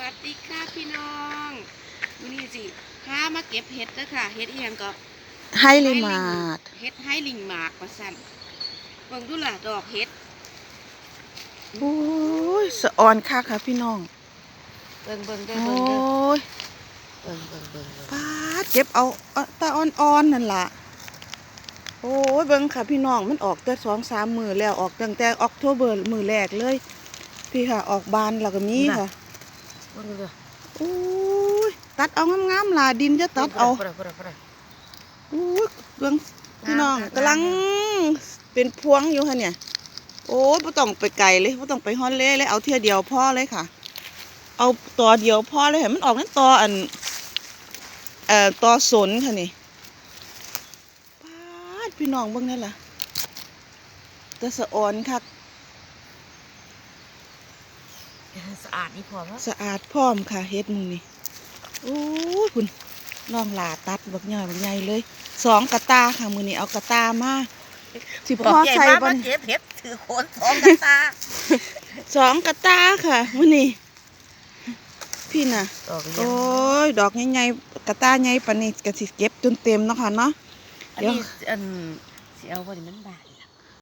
วัสดีค่ะพี่น้องวันนี้สิพามาเก็บเห็ดเด้อค่ะ เห็ดอีหยังก็ให้ลิมาดเห็ดให้ลิงหมากว่าสั่นเบิ่งดูล่ะดอกเห็ดโอ้ยสะออนค่ะค่ะพี่น้อง เบิ่งเบิ่งเด้อโอ้เบิ่งเด้อยเบิ่งเบิ่งเบิ่งเบิ่งปาดเก็บเอาเอาตาอ่อนๆนั่นล่ะ โอ้ยเบิ่งค่ะพี่น้องมันออกแต่สองสามมือแล้วออกตั้งแต่ออกโทเบอร์มือแรกเลย พี่ค่ะออกบานแล้วก็มีค่ะเบิ่งเด้อโอ้ยตัดเอางามๆล่ะดินจะตัดเอาพุ่นน่ะพุ่นน่ะพุ่นน่ะโอ้ยเบิ่งพี่น้องงามค่ะกำลังเป็นพวงอยู่ค่ะเนี่ย โอ้ยบ่ต้องไปไกลเลยบ่ต้องไปฮอนเล่เลยเอาเที่ยเดียวพอเลยค่ะ เอาตอเดียวพอเลยให้มันออกนั่นตออันเอ่อตอสนค่ะนี่ปาดพี่น้องเบิ่งนั่นล่ะแตะสะออนคัก สะอาดนี่พอมั้ยสะอาดพร้อมค่ะเฮ็ดมึงนี่โอ้ยคุณน้องหลาตัดบักใหญ่บักใหญ่เลยสองกระตาค่ะมือนี้เอากระตามาสิพ่อใส่บ่บ่นี่เก็บเห็ดถือโคนสองกันตาสองกระตาค่ะมือนี้พี่น่ะดอกโอ้ยดอกใหญ่ๆกระตาใหญ่ปานนี้ก็สิเก็บจนเต็มเนาะค่ะเนาะอันนี้อันสิเอาบ่นี่มันบาด